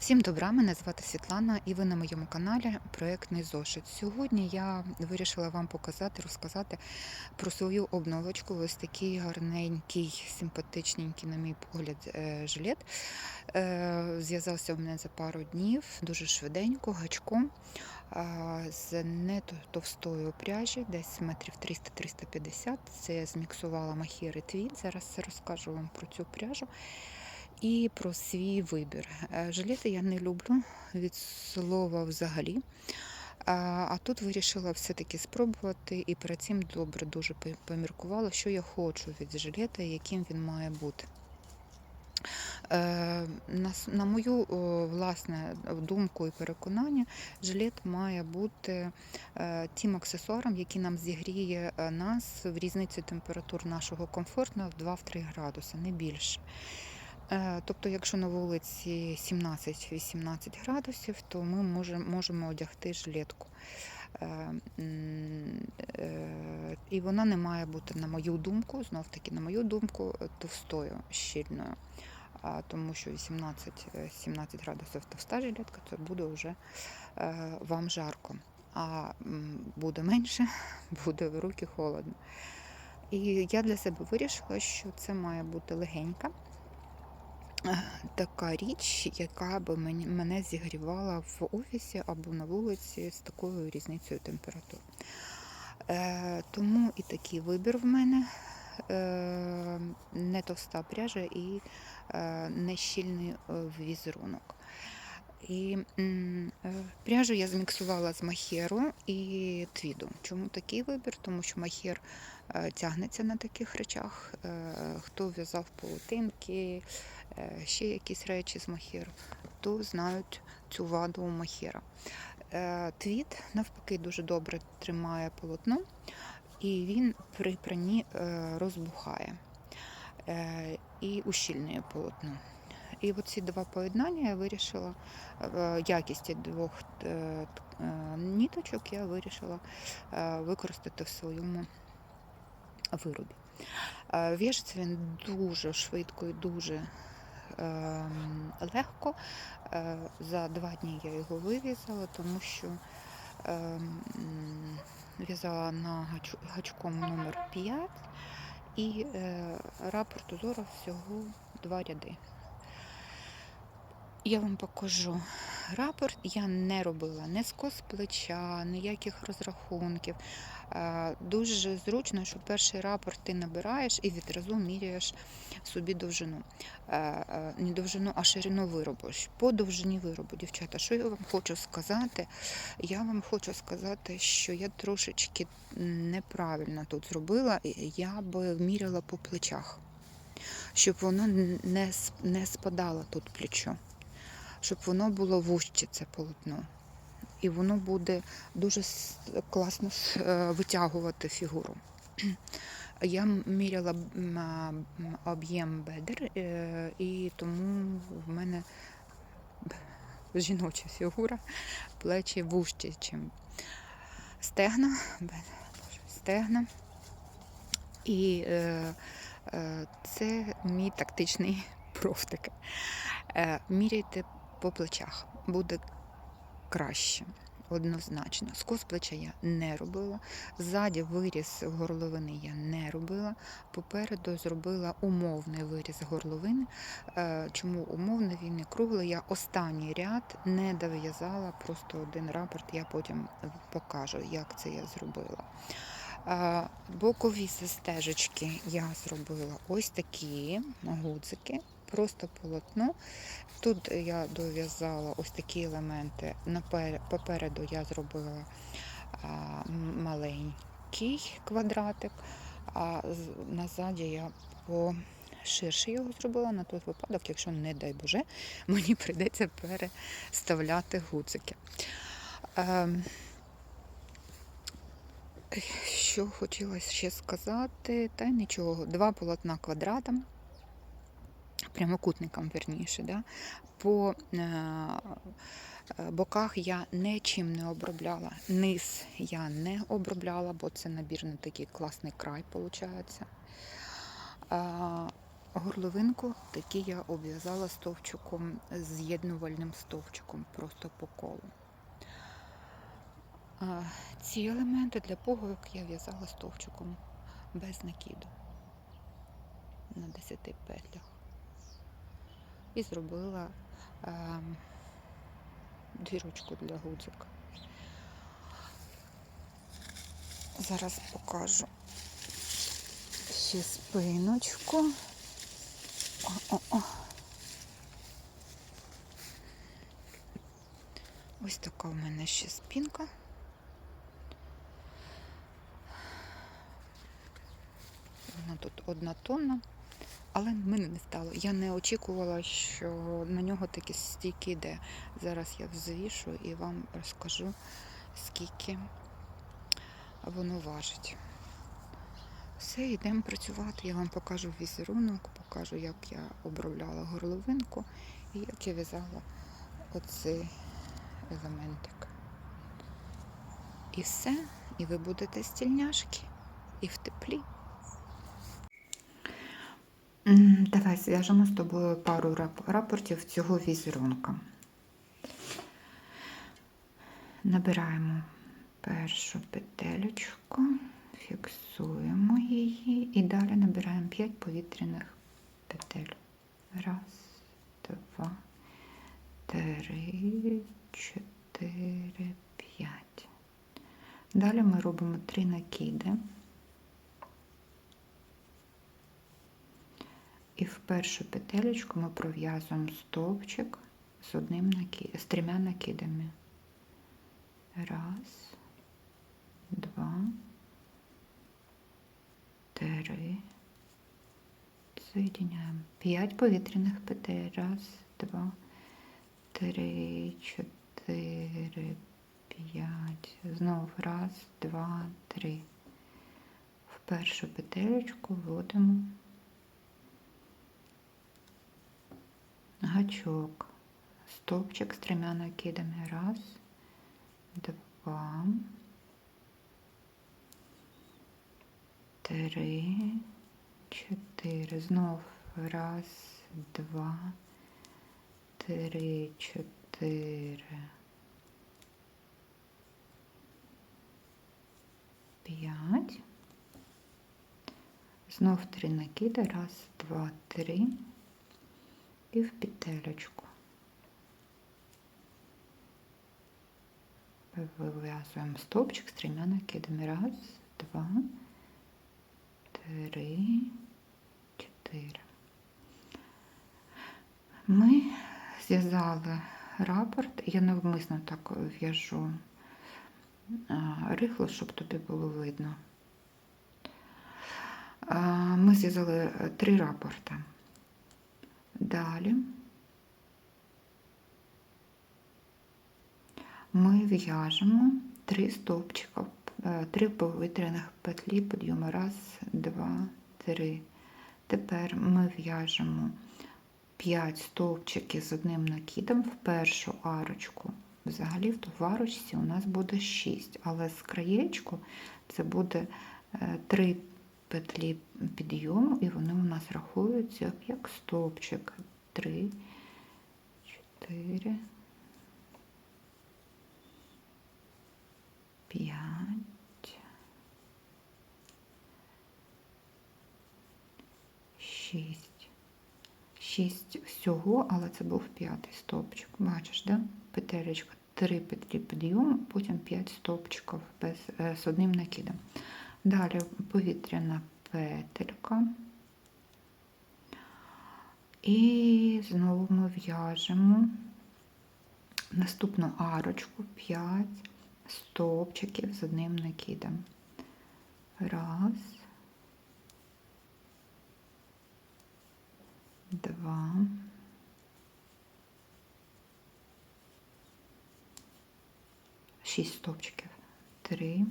Всім добра, мене звати Світлана, і ви на моєму каналі Проектний зошит. Сьогодні я вирішила вам показати, розказати про свою обновочку. Ось такий гарненький, симпатичненький, на мій погляд, е, жилет. Е, Зв'язався в мене за пару днів, дуже швиденько, гачком. З не то- товстої пряжі, десь метрів 300-350. Це я зміксувала махіри твіт. Зараз розкажу вам про цю пряжу і про свій вибір. Е, Жилети я не люблю від слова взагалі. А, тут вирішила все-таки спробувати і перед цим добре дуже поміркувала, що я хочу від жилета яким він має бути. Е, на, мою власне думку і переконання, жилет має бути е, тим аксесуаром, який нам зігріє нас в різниці температур нашого комфортного в 2-3 градуси, не більше. Е, Тобто, якщо на вулиці 17-18 градусів, то ми можемо, одягти жилетку. Е, е, І вона не має бути, на мою думку, знов таки, на мою думку, товстою, щільною. Тому що 18-17 градусів товста жилетка, це буде вже вам жарко. А буде менше, буде в руки холодно. І я для себе вирішила, що це має бути легенька така річ, яка мені, мене зігрівала в офісі або на вулиці з такою різницею температур. Е, тому і такий вибір в мене. Е, не товста пряжа і е, не щільний візерунок. І пряжу я зміксувала з махеру і твіду. Чому такий вибір? Тому що махер тягнеться на таких речах. Е, Хто в'язав паутинки, е, ще якісь речі з махеру, то знають цю ваду у махера. Е, Твіт навпаки дуже добре тримає полотно, і він при пранні е, розбухає е, і ущільнює полотно. І оці два поєднання я вирішила е, якісті двох е, е, ніточок я вирішила е, використати в своєму виробі. Е, В'яжеться він дуже швидко і дуже ем, легко. Е, За два дні я його вив'язала, тому що ем, в'язала на гачком номер 5 і е, рапорт узора всього два ряди. Я вам покажу рапорт. Я не робила ні скос плеча, ніяких розрахунків. Е, Дуже зручно, що перший рапорт ти набираєш і відразу міряєш собі довжину. Е, е, Не довжину, а ширину виробу. По довжині виробу, дівчата, що я вам хочу сказати? Я вам хочу сказати, що я трошечки неправильно тут зробила. Я би міряла по плечах, щоб воно не спадало тут плечо щоб воно було вужче це полотно. І воно буде дуже класно е, витягувати фігуру. Я міряла об'єм бедер, е, і тому в мене жіноча фігура, плечі вужчі, ніж стегна, стегна. І е, це мій тактичний профтик. Міряйте по плечах, буде краще. Однозначно. Скос плеча я не робила. Ззаді виріз горловини я не робила. Попереду зробила умовний виріз горловини. Е, Чому умовний він не круглий? Я останній ряд не дов'язала, просто один рапорт, я потім покажу, як це я зробила. Е, Бокові стежечки я зробила ось такі гудзики, просто полотно. Тут я дов'язала ось такі елементи. Попереду я зробила маленький квадратик, а назаді я по ширше його зробила на той випадок, якщо, не дай Боже, мені прийдеться переставляти гудзики. Ем, що хотілося ще сказати, та нічого. Два полотна квадратом, прямокутником, верніше. Да? По е, боках я нічим не обробляла. Низ я не обробляла, бо це набірний такий класний край, виходить. Горловинку такі я обв'язала стовпчиком, з'єднувальним стовпчиком, просто по колу. Ці елементи для пуговик я в'язала стовпчиком без накиду на 10 петлях. І зробила ем, дірочку для гудзика. Зараз покажу ще спиночку. О-о-о. Ось така в мене ще спинка. Вона тут однотонна, але мене не стало. Я не очікувала, що на нього такі стійки йде. Зараз я взвішу і вам розкажу, скільки воно важить. Все, йдемо працювати. Я вам покажу візерунок, покажу, як я обробляла горловинку і як я в'язала оцей елементик. І все, і ви будете стільняшки, і в теплі. Зв'яжемо з тобою пару рапортів цього візерунка. Набираємо першу петелечку, фіксуємо її і далі набираємо 5 повітряних петель. Раз, два, три, чотири, п'ять. Далі ми робимо три накиди. І в першу петелечку ми пров'язуємо стовпчик з одним наки... з трьома накидами. Раз, два, три. Соединяємо. П'ять повітряних петель. Раз, два, три, чотири, п'ять. Знов раз, два, три. В першу петелечку вводимо гачок, стовпчик з трьома накидами. Раз, два, три, чотири. Знов раз, два, три, чотири. П'ять. Знов три накиди. Раз, два, три. І в петелечку. Вив'язуємо стовпчик з трьома накидами. Раз, два, три, чотири. Ми зв'язали рапорт. Я навмисно так в'яжу рихло, щоб тобі було видно. Ми зв'язали три рапорти. Далі ми в'яжемо три стовпчика, е, три повітряних петлі підйому. Раз, два, три. Тепер ми в'яжемо 5 стовпчиків з одним накидом в першу арочку. Взагалі в арочці у нас буде 6, але з краєчку це буде 3 петлі підйому, і вони у нас рахуються як стовпчик. 3, 4, 5, 6. 6 всього, але це був п'ятий стовпчик. Бачиш, да? Петелечка, 3 петлі підйому, потім 5 стовпчиків без, е, з одним накидом. Далі повітряна петелька. І знову ми в'яжемо наступну арочку 5 стовпчиків з одним накидом. Раз, два, шість стовпчиків. Три.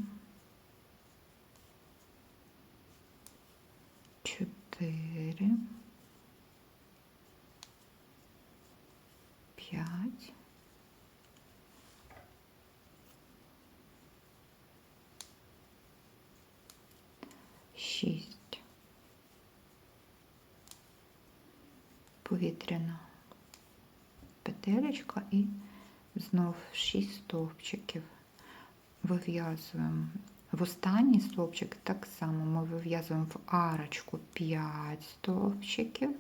Чотири, п'ять, шість, повітряна петелечка і знов 6 стовпчиків. Вив'язуємо в останній стовпчик так само ми вив'язуємо в арочку 5 стовпчиків.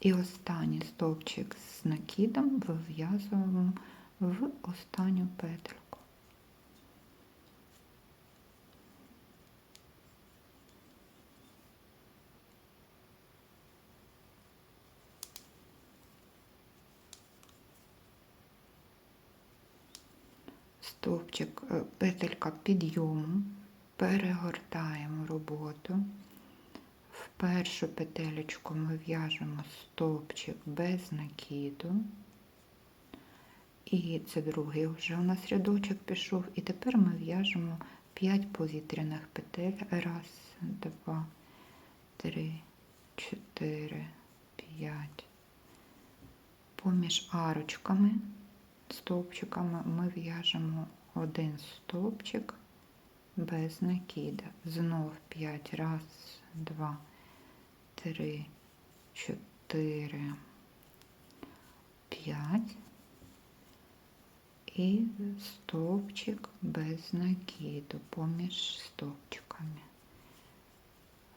І останній стовпчик з накидом вив'язуємо в останню петельку. Стовпчик, е, петелька підйому, перегортаємо роботу. В першу петелечку ми в'яжемо стовпчик без накиду. І це другий вже у нас рядочок пішов. І тепер ми в'яжемо 5 повітряних петель. Раз, два, три, чотири, п'ять. Поміж арочками, стовпчиками ми в'яжемо один стовпчик без накида. Знов 5. Раз, два, три, чотири, п'ять. І стовпчик без накиду поміж стовпчиками.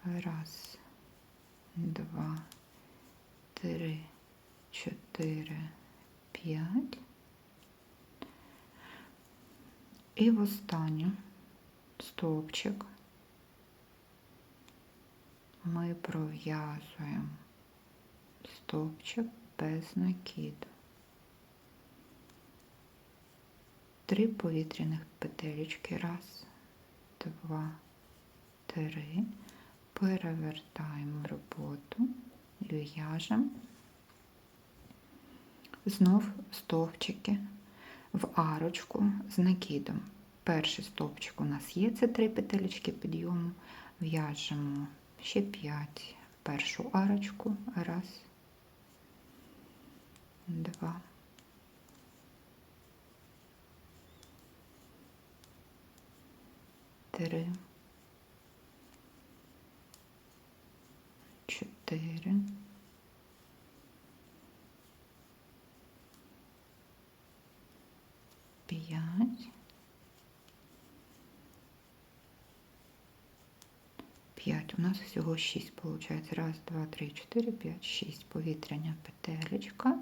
Раз, два, три, чотири, п'ять. І в останню стовпчик ми пров'язуємо стовпчик без накиду. Три повітряних петелечки. Раз, два, три. Перевертаємо роботу і в'яжемо знов стовпчики в арочку з накидом. Перший стовпчик у нас є, це три петелечки підйому. В'яжемо ще 5 першу арочку. Раз, два. Три. Чотири. П'ять. П'ять. У нас всього шість виходить. Раз, два, три, чотири, п'ять, шість. Повітряна петелечка.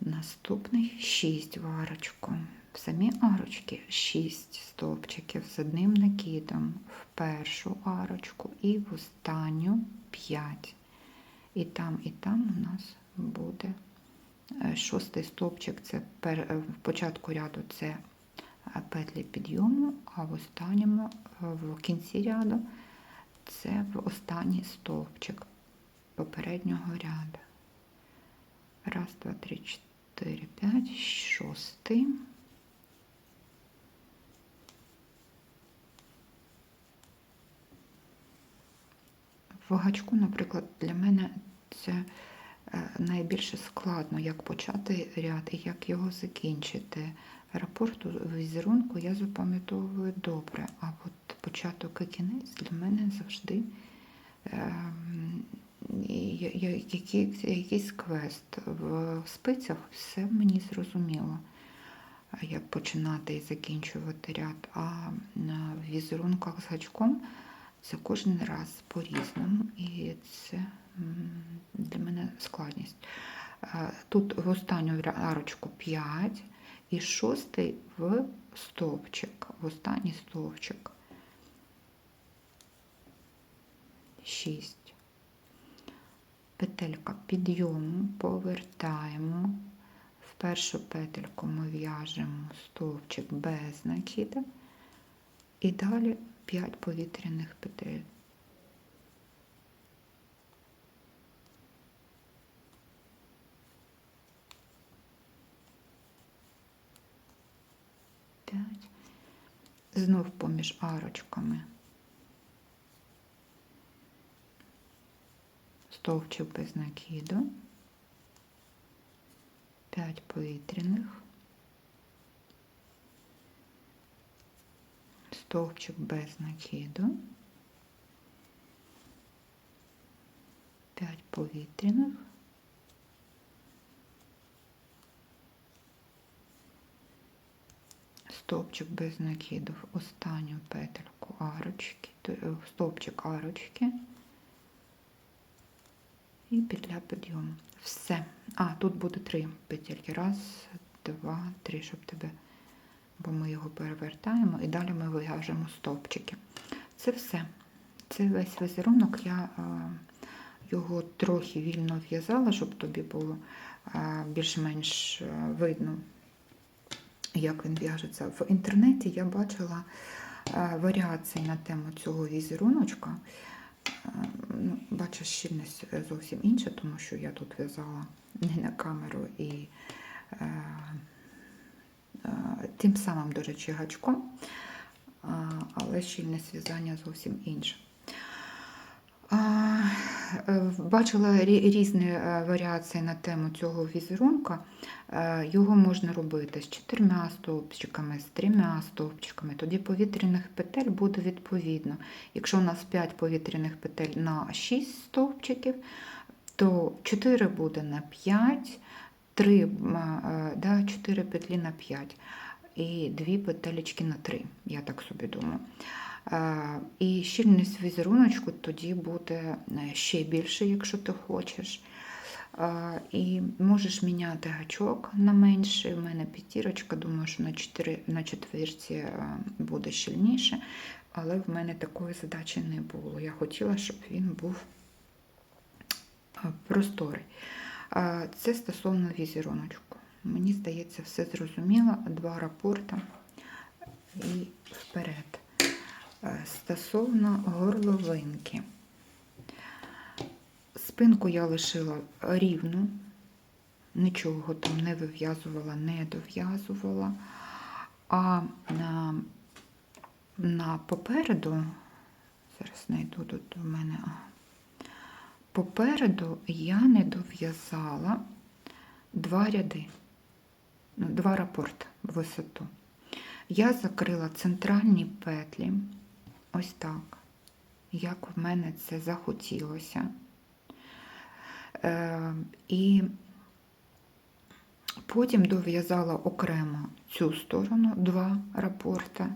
Наступний 6 в арочку. В самі арочки 6 стовпчиків з одним накидом в першу арочку і в останню 5. І там, і там у нас буде шостий стовпчик, це е, в початку ряду це е, петлі підйому, а в останньому, в кінці ряду це в останній стовпчик попереднього ряду. Раз, два, три, чотири, п'ять, шостий. В гачку, наприклад, для мене це е, найбільше складно, як почати ряд і як його закінчити. Рапорту візерунку я запам'ятовую добре, а от початок і кінець для мене завжди якийсь, якийсь квест. В спицях все мені зрозуміло, як починати і закінчувати ряд, а на візерунках з гачком це кожен раз по-різному, і це для мене складність. Тут в останню арочку 5 і шостий в стовпчик, в останній стовпчик. 6. Петелька підйому повертаємо. В першу петельку ми в'яжемо стовпчик без накида і далі 5 повітряних петель. П'ять. Знов поміж арочками. стовпчик без накиду, 5 повітряних, стовпчик без накиду, 5 повітряних, стовпчик без накиду в останню петельку арочки, е, стовпчик арочки і петля підйому. Все. А, тут буде три петельки. Раз, два, три, щоб тебе. Бо ми його перевертаємо і далі ми вив'яжемо стовпчики. Це все. Це весь візерунок. Я а, його трохи вільно в'язала, щоб тобі було а, більш-менш видно, як він в'яжеться. В інтернеті я бачила варіації на тему цього візеруночка. Е, Ну, бачиш, щільність е, зовсім інша, тому що я тут в'язала не на камеру і е, е, тим самим, до речі, гачком, але щільність в'язання зовсім інша. Е, Бачила різні е, варіації на тему цього візерунка. Е, Його можна робити з чотирма стовпчиками, з трьома стовпчиками. Тоді повітряних петель буде відповідно. Якщо у нас 5 повітряних петель на 6 стовпчиків, то 4 буде на 5, 3, е, да, 4 петлі на 5 і 2 петелечки на 3, я так собі думаю. Е, І щільність візеруночку тоді буде е, ще більше, якщо ти хочеш. Е, І можеш міняти гачок на менший. У мене п'ятірочка, думаю, що на, 4, на четвірці буде щільніше, але в мене такої задачі не було. Я хотіла, щоб він був просторий. Це стосовно візеруночку. Мені здається, все зрозуміло. Два рапорта і вперед. Е, Стосовно горловинки. Спинку я лишила рівну, нічого там не вив'язувала, не дов'язувала. А на, на попереду, зараз знайду тут у мене. Попереду я не дов'язала два ряди, два рапорти висоту. Я закрила центральні петлі, ось так, як в мене це захотілося. Е, і потім дов'язала окремо цю сторону два рапорта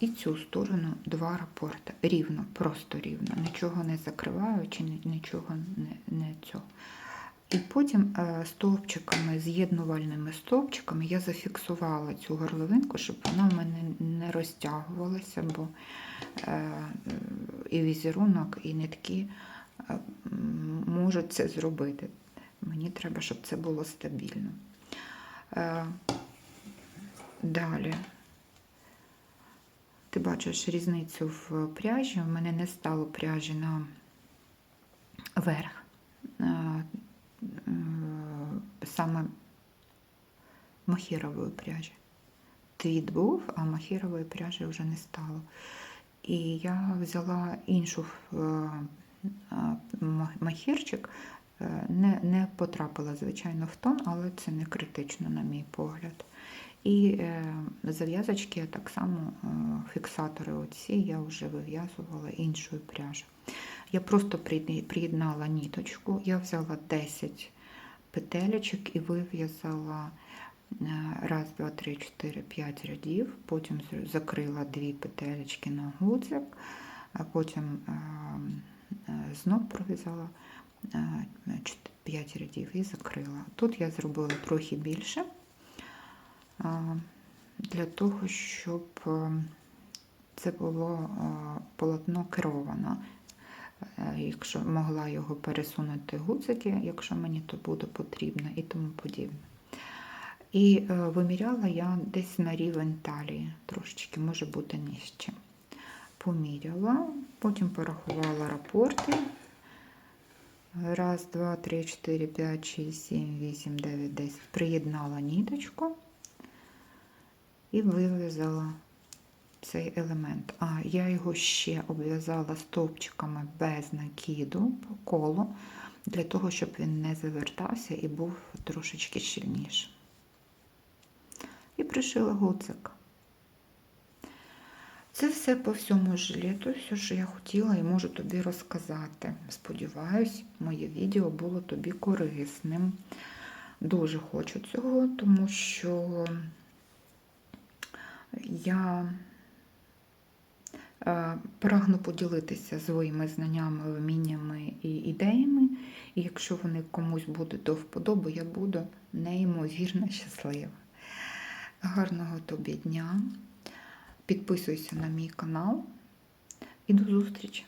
і цю сторону два рапорта. Рівно, просто рівно, нічого не закриваючи, нічого не, не цього. І потім е, стовпчиками, з'єднувальними стовпчиками я зафіксувала цю горловинку, щоб вона в мене не розтягувалася, бо е, і візерунок, і нитки е, можуть це зробити. Мені треба, щоб це було стабільно. Далі. Ти бачиш різницю в пряжі. У мене не стало пряжі на верх. Е, Саме махірової пряжі. Твіт був, а махірової пряжі вже не стало. І я взяла іншу е, ма- махірчик, е, не, не потрапила, звичайно, в тон, але це не критично, на мій погляд. І е, зав'язочки так само, е, фіксатори оці я вже вив'язувала іншою пряжею. Я просто приєднала ніточку, я взяла 10 петелечок і вив'язала е, раз, два, три, чотири, п'ять рядів, потім закрила дві петелечки на гудзик, потім е, знов пров'язала 5 рядів і закрила. Тут я зробила трохи більше для того, щоб е, це було е, полотно керовано. Е, Якщо могла його пересунути гудзики, якщо мені то буде потрібно і тому подібне. І виміряла я десь на рівень талії, трошечки, може бути нижче. Поміряла, потім порахувала рапорти. Раз, два, три, чотири, п'ять, шість, сім, вісім, дев'ять, десять. Приєднала ніточку і вив'язала цей елемент. А я його ще обв'язала стовпчиками без накиду по колу, для того, щоб він не завертався і був трошечки щільніше. І пришила гудзик. Це все по всьому жилету, все, що я хотіла і можу тобі розказати. Сподіваюсь, моє відео було тобі корисним. Дуже хочу цього, тому що я е, прагну поділитися своїми знаннями, вміннями і ідеями. І якщо вони комусь будуть до вподоби, я буду неймовірно щаслива. Гарного тобі дня! Підписуйся на мій канал і до зустрічі!